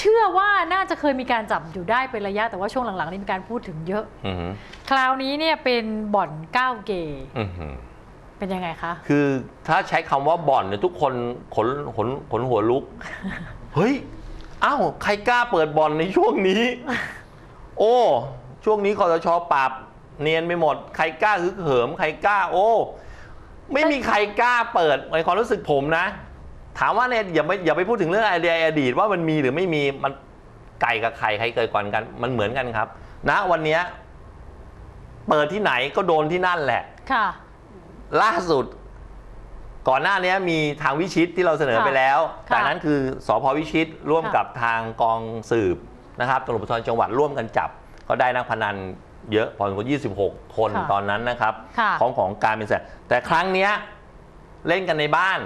เชื่อว่าน่าจะเคยมีการจับอยู่ได้เป็นระยะแต่ว่าช่วงหลังๆนี่มีการพูดถึงเยอะ อือหือคราวนี้เนี่ยเป็นบ่อนก้าวเกย์อือหือ เป็นยังไงคะ คือถ้าใช้คำว่าบ่อนเนี่ยทุกคนขนขนขนหัวลุก เฮ้ยอ้าวใครกล้าเปิดบ่อนในช่วงนี้ โอ้ ช่วงนี้คอสชปราบเนียนไปหมด ใครกล้าฮึกเหิม ใครกล้า โอ้ ไม่มีใครกล้าเปิดในความรู้สึกผมนะ ถามว่าเนี่ยอย่าไปอย่าไปพูดถึงเรื่องไอเดียอดีตว่ามันมีหรือไม่มีมันไก่กับไข่ใครเกิดก่อนกัน มันเหมือนกันครับณวันเนี้ยเปิดที่ไหนก็โดนที่นั่นแหละ ค่ะ ล่าสุด ก่อนหน้านี้มีทางวิชิตที่เราเสนอค่ะไปแล้ว ค่ะแต่นั้นคือสพวิชิตร่วมค่ะ กับทางกองสืบนะครับตำรวจภูธรจังหวัดร่วมกันจับ ก็ได้นักพนันเยอะพอสมควร26 คนตอนนั้นนะครับ ค่ะ ของของการเป็นแสนแต่ครั้งเนี้ยเล่นกันในบ้าน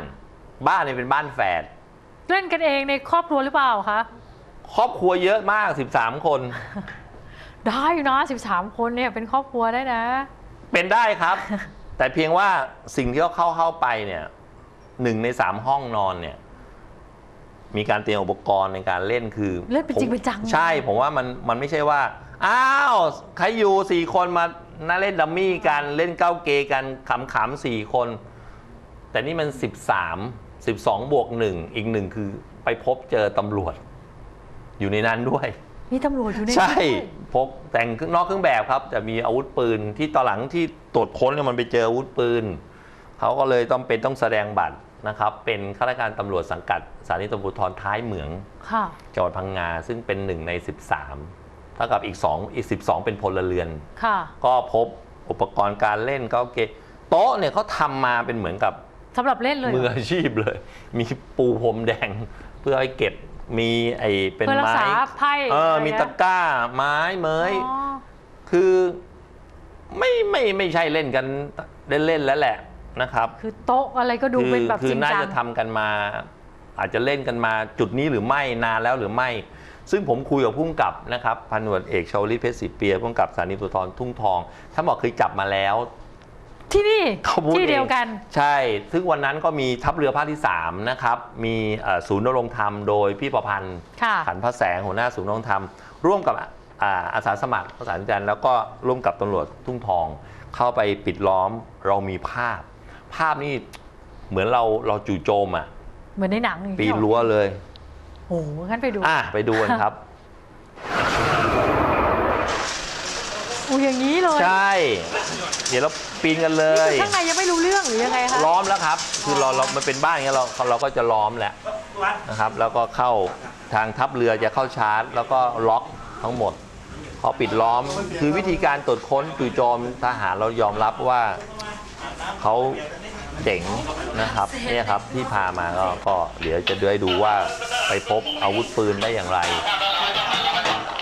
บ้านเนี่ยเป็นบ้านแฝดเล่นกันเองในครอบครัวหรือเปล่าคะครอบครัวเยอะมาก 13 คน ได้อยู่นะ13 คนเนี่ยเป็นครอบครัวได้นะ เป็นได้ครับ แต่เพียงว่าสิ่งที่เขาเข้าเข้าไปเนี่ยหนึ่งในสามห้องนอนเนี่ยมีการเตรียมอุปกรณ์ในการเล่นคือเล่นเป็นจริงผมเป็นจังใช่ผมว่ามันมันไม่ใช่ว่า อ้าวใครอยู่สี่คนมาน่าเล่นดัมมี่กันเล่นเก้าเกกันขำๆสี่คน แต่นี่มันสิบสาม สิบสองบวกหนึ่งอีกหนึ่งคือไปพบเจอตำรวจ อยู่ในนั้นด้วย มีตำรวจอยู่ในใช่นั้นด้วยพกแต่งนอกเครื่องแบบครับ จะมีอาวุธปืนที่ตอนหลังที่ตรวจค้นเนี่ยมันไปเจออาวุธปืนเขาก็เลยต้องเป็นต้องแสดงบัตรนะครับ เป็นข้าราชการตำรวจสังกัดสถานีตำรวจภูธรท้ายเหมืองค่ะ จังหวัดพังงา ซึ่งเป็นหนึ่งใน 13เท่ากับอีก2อีก 12 เป็นพลเรือน ค่ะ ก็พบอุปกรณ์การเล่นก็เกโต๊ะเนี่ยเขาทำมาเป็นเหมือนกับ สำหรับเล่นเลยเหรมือออาชีพเลย มีปูพรมแดงเพื่อให้เก็บมีไอ้เป็นเพื่อรักไม้ษาไพ่เอออะไรมีนะตะกร้าไม้เมย อ๋อคือไม่ไม่ไม่ใช่เล่นกันเล่นๆแล้วแหละนะครับคือโต๊ะอะไรก็ดูคืเป็นแบบคืจริงน่าจัง จะทำกันมา อาจจะเล่นกันมาจุดนี้หรือไม่นานแล้วหรือไม่ ซึ่งผมคุยกับผู้กำกับนะครับพันตำรวจเอกชาวลิตเพชรศรีเปียผู้กำกับสถานีตำรวจภูธรทุ่งทองท่านบอกเคยจับมาแล้ว ที่นี่เขาพูดที่เดียวองกัน ใช่ ซึ่งวันนั้นก็มีทัพเรือภาคที่ 3 นะครับ มีเอ่อศูนย์นรงค์ธรรมโดยพี่ประพันธ์ค่ะขันพระแสงหัวหน้าศูนย์นรงค์ธรรม ร่วมกับอ่าอาสาสมัครภาษาจันทร์แล้วก็ร่วมกับตำรวจทุ่งทอง เข้าไปปิดล้อมเรามีภาพ ภาพนี่เหมือนเราเราจู่โจมอะ เหมือนในหนังอย่างปีนี้นเหรอรั้วเลยโอ้โหงั้นไปดูอะไปดูกันครับอู้อย่างนี้เลย ใช่ เดี๋ยวเรา ปีนกันเลนี่ยคือข้างในยังไม่รู้เรื่องหรือยังไงคะ ล้อมแล้วครับ คือเราเรามันเป็นบ้านอย่างเงี้ยเราเราก็จะล้อมแหละนะครับ แล้วก็เข้าทางทัพเรือจะเข้าชาร์จ แล้วก็ล็อกทั้งหมดพอปิดล้อม คือวิธีการตรวจค้นจู่โจมทหารเรายอมรับว่าเขาเจ๋งนะครับเนี่ยครับที่พามาก็ก็เดี๋ยวจะได้ดูว่าไปพบอาวุธปืนได้อย่างไร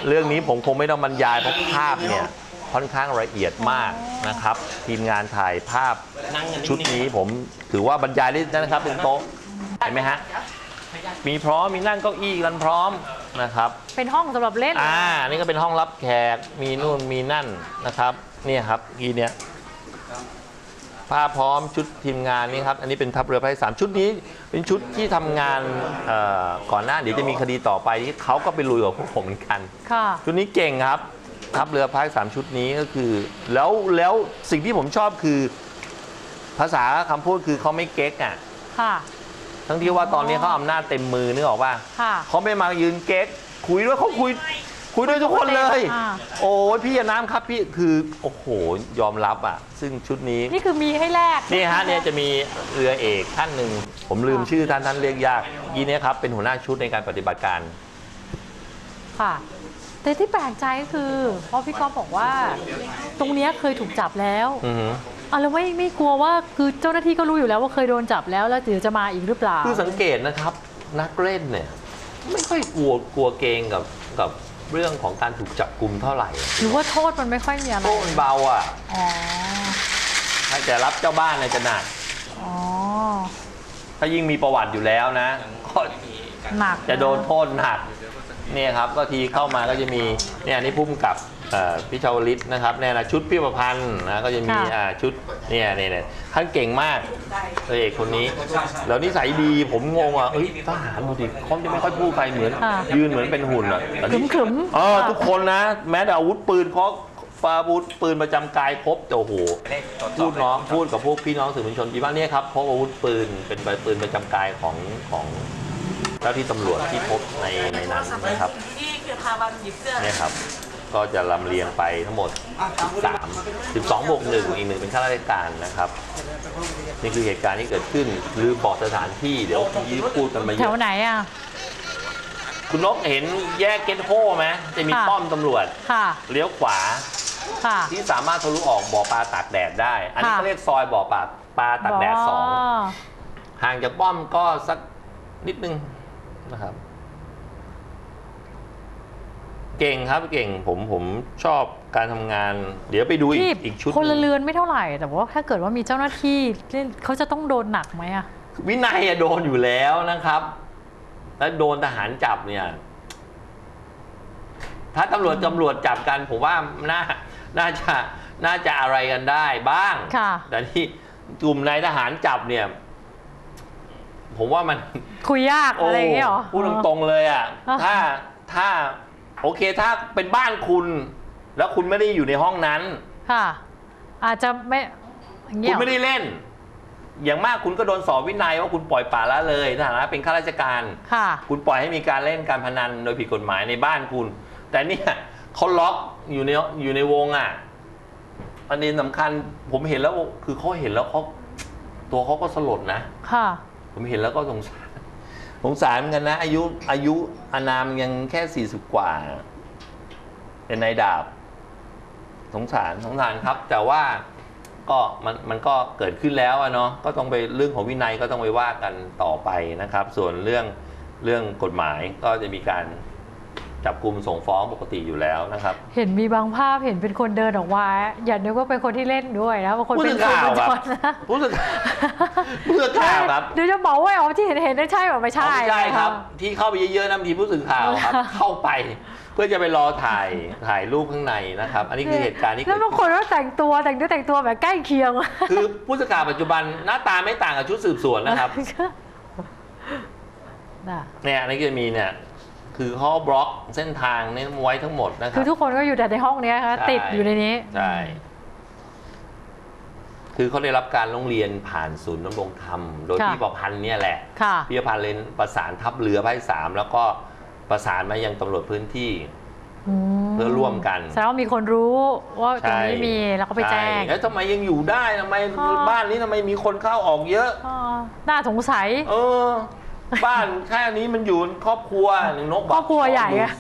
เรื่องนี้ผมคงไม่ต้องบรรยายเพราะภาพเนี่ย ค่อนข้างละเอียดมากนะครับ ทีมงานถ่ายภาพชุดนี้ผมถือว่าบรรยายได้นะครับเป็นโต๊ะเห็นไหมฮะมีพร้อมมีนั่งเก้าอี้กันพร้อมนะครับ เป็นห้องสำหรับเล่นเหรออ่านี่ก็เป็นห้องรับแขกมีนู่นมีนั่นนะครับเนี่ยครับทีเนี้ยผ้าพร้อมชุดทีมงานนี่ครับ อันนี้เป็นทัพเรือภาคที่สามชุดนี้ เป็นชุดที่ทำงานเอ่อก่อนหน้าเดี๋ยวจะมีคดีต่อไปที่เขาก็ไปลุยกับพวกผมเหมือนกันค่ะชุดนี้เก่งครับ ทัพเรือภาคสามชุดนี้ก็คือ แล้วแล้วสิ่งที่ผมชอบคือ ภาษาคำพูดคือเขาไม่เก๊กอะ ค่ะ ทั้งที่ว่าตอนนี้เขาอำนาจเต็มมือนึกออกป่ะค่ะ เขาไม่มายืนเก๊ก คุยด้วยเขาคุย คุยด้วยทุกคนเลย อ่า โอ้ยพี่น้ำครับพี่คือโอ้โหยอมรับอะ ซึ่งชุดนี้ นี่คือมีให้แลก นี่ฮะเนี่ยจะมีเรือเอกท่านหนึ่ง ผมลืมชื่อท่านท่านเรียกยากยีเนี่ยครับเป็นหัวหน้าชุดในการปฏิบัติการ ค่ะ แต่ที่แปลกใจก็คือเพราะพี่ก๊อฟบอกว่า ตรงเนี้ยเคยถูกจับแล้วอือหืออะแล้วไม่ไม่กลัวว่าคือเจ้าหน้าที่ก็รู้อยู่แล้วว่าเคยโดนจับแล้วแล้วเดี๋ยวจะมาอีกหรือเปล่า คือสังเกตนะครับนักเล่นเนี่ย ไม่ค่อยกลัวกลัวเกรงกับกับเรื่องของการถูกจับกลุ่มเท่าไหร่หรือว่าโทษมันไม่ค่อยมีอะไรโทษมันเบาอะอ๋อถ้าจะรับเจ้าบ้านเนี่ยจะหนักอ๋อถ้ายิ่งมีประวัติอยู่แล้วนะก็หนักจะโดนโทษหนัก เนี่ยครับก็ทีเข้ามาก็จะมีเนี่ยอันนี่พุ่มกับเอ่อพี่ชาวลิตนะครับเนี่ยนะชุดพี่ประพันธ์นะก็จะมีอ่าชุดเนี่ยเนี่ยเนี่ยท่านเก่งมากพระเอกคนนี้ แล้วนิสัยดีผมงงอะเอ้ยทหารดูดิเขาจะไม่ค่อยพูดใครเหมือนยืนเหมือนเป็นหุ่นอะแต่ขึนี่มขึมเออทุกคนนะ แม้แต่อาวุธปืนเขาปาอาวุธปืนประจำกายครบแต่โอ้โหพูดน้องพูดกับพวกพี่น้องสื่อมวลชนที่บ้านเนี่ยครับพบอาวุธปืนเป็นใบปืนประจำกายของของ เจ้าที่ตำรวจที่พบในในนั้นนะครับนี่คือพาวันหยิบเสื้อเนี่ยครับ ก็จะลำเลียงไปทั้งหมด 13 12บวกหนึ่งอีกหนึ่งเป็นข้าราชการนะครับ นี่คือเหตุการณ์ที่เกิดขึ้นหรือบอกสถานที่เดี๋ยวยี่พูดกันมาเยแถวอะไหนอะ คุณนกเห็นแยกเกตโฮไหมจะมีค่ะ ป้อมตำรวจค่ะเลี้ยวขวา ค่ะ ที่สามารถทะลุออกบ่อปลาตากแดดได้ อันนี้ค่ะ เขาเรียกซอยบ่อปลาปลาตากแดดสองห่างจากป้อมก็สักนิดนึง นะครับ เก่งครับเก่งผมผมชอบการทำงาน เดี๋ยวไปดูอีที่กอีกชุดพลหนึ่งเรือนไม่เท่าไหร่ แต่ว่าถ้าเกิดว่ามีเจ้าหน้าที่เล่นเขาจะต้องโดนหนักไหมอะวินัยอะโดนอยู่แล้วนะครับ แล้วโดนทหารจับเนี่ย ถ้าตำรวจตำรวจจับกัน ผมว่าน่าน่าจะน่าจะอะไรกันได้บ้าง ค่ะ แต่ที่กลุ่มนายทหารจับเนี่ย ผมว่ามันคุยยากอะไรอย่างเงี้ยเหรอ พูดตรงๆเลยอะอะถ้าถ้าโอเคถ้าเป็นบ้านคุณ แล้วคุณไม่ได้อยู่ในห้องนั้น ค่ะ อาจจะไม่อย่างเงี้คุยณเหรอไม่ได้เล่น อย่างมากคุณก็โดนสอบวินัยว่าคุณปล่อยปละละเลยในฐานะเป็นข้าราชการ ค่ะ คุณปล่อยให้มีการเล่นการพนันโดยผิดกฎหมายในบ้านคุณ แต่เนี่ยเขาล็อกอยู่ในอยู่ในวงอะประเด็นสำคัญผมเห็นแล้วคือเขาเห็นแล้วเขาตัวเขาก็สลดนะ ค่ะ ผมเห็นแล้วก็สงสารสงสารเหมือนกันนะ อายุอายุอานามยังแค่สี่สิบกว่า เป็นนายดาบ สงสารสงสารครับ แต่ว่าก็มันมันก็เกิดขึ้นแล้วอะเนาะก็ต้องไปเรื่องของวินัยก็ต้องไปว่ากันต่อไปนะครับ ส่วนเรื่องเรื่องกฎหมายก็จะมีการ จับกลุ่มส่งฟ้องปกติอยู่แล้วนะครับ เห็นมีบางภาพเห็นเป็นคนเดินออกมาอย่านึกว่าเป็นคนที่เล่นด้วยนะบางคนผู้เป็สื่นอคนข่าวบนครับจอดนะผู้สื่อผู้สื่อข่าวครับเดี๋ยวจะบอกว่าอ๋อที่เห็นเห็นได้ใช่หรือไม่ใช่ไม่ใช่ครับนะะที่เข้าไปเยอะๆนะบางทีผู้สื่อข่าวครับเข้าไปเพื่อจะไปรอถ่ายถ่ายรูปข้างในนะครับ อันนี้คือเหตุการณ์ที่แล้เกิวดบางคนก็แต่งตัวแต่งตัวแต่งตัวแบบใกล้เคียง คือผู้สื่อข่าวปัจจุบันหน้าตาไม่ต่างกับชุดสืบสวนนะครับน่ะเนี่ยอันนี้ก็จะมีเนี่ย คือเขาบล็อกเส้นทางนี้ไว้ทั้งหมดนะคคืรัอบทุกคนก็อยู่แต่ในห้องเนี้ยค่ะ ใช่ ติดอยู่ในนี้ ใช่ คือเขาได้รับการร้องเรียนผ่านศูนย์ดำรงธรรม โดยค่ะ พี่ประพันธ์เนี่ยแหละ ค่ะพี่ประพันธ์เลนประสานทัพเรือภาคสามแล้วก็ประสานมายังตำรวจพื้นที่มเพื่อร่วมกันแสดงว่ามีคนรู้ว่าตรงนี้มีแล้วก็ไปแจ้ง ใช่แล้วทำไมยังอยู่ได้ทำไมอ๋อ บ้านนี้ทำไมมีคนเข้าออกเยอะ อ๋อน่าสงสัย เออ บ้านแค่นี้มันอยู่ครอบครัวหนึ่งนกบกครอบครัวใหญ่อะ